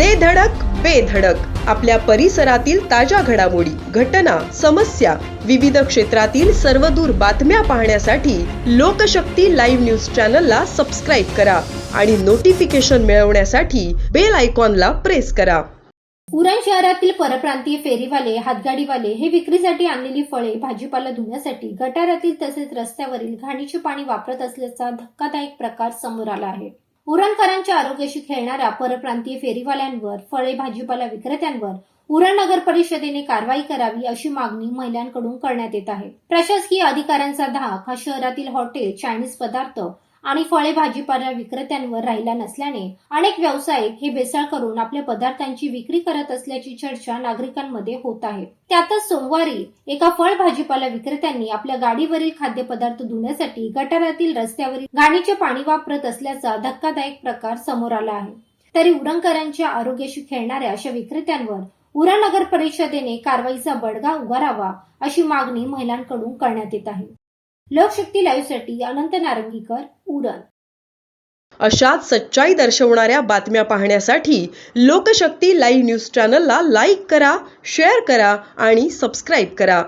दे धडक बेधडक आपल्या परिसरातील ताज्या घडामोडी घटना समस्या विविध क्षेत्रातील सर्वदूर बातम्या पाहण्यासाठी लोकशक्ती लाईव्ह न्यूज चॅनलला सबस्क्राईब करा आणि नोटिफिकेशन मिळवण्यासाठी बेल आयकॉनला प्रेस करा. उरण शहरातील परप्रांतीय फेरीवाले हातगाडीवाले हे विक्रीसाठी आणलेली फळे भाजीपाला धुण्यासाठी गटारातील तसेच रस्त्यावरील घाणीचे पाणी वापरत असल्याचा धक्कादायक प्रकार समोर आला आहे. उरणकरांच्या आरोग्याशी खेळणाऱ्या परप्रांतीय फेरीवाल्यांवर फळे भाजीपाला विक्रेत्यांवर उरण नगर परिषदेने कारवाई करावी अशी मागणी महिलांकडून करण्यात येत आहे. प्रशासकीय अधिकाऱ्यांचा धाक हा शहरातील हॉटेल चायनीज पदार्थ आणि फळे भाजीपाला विक्रेत्यांवर राहिला नसल्याने अनेक व्यावसायिक हे बेसळ करून आपल्या पदार्थांची विक्री करत असल्याची चर्चा नागरिकांमध्ये होत आहे. त्यातच सोमवारी एका फळ भाजीपाला विक्रेत्यांनी आपल्या गाडीवरील खाद्यपदार्थ धुण्यासाठी गटारातील रस्त्यावरील घाणीचे पाणी वापरत असल्याचा धक्कादायक प्रकार समोर आला आहे. तरी उरणकरांच्या आरोग्याशी खेळणाऱ्या अशा विक्रेत्यांवर उरा नगर परिषदेने कारवाईचा बडगा उभारावा अशी मागणी महिलांकडून करण्यात येत आहे. लोकशक्ती लाईव्हसाठी अनंत नारंगीकर उरण अशाच सच्चाई दर्शवणाऱ्या बातम्या पाहण्यासाठी लोकशक्ती लाईव्ह न्यूज चॅनलला लाईक करा शेअर करा आणि सबस्क्राईब करा.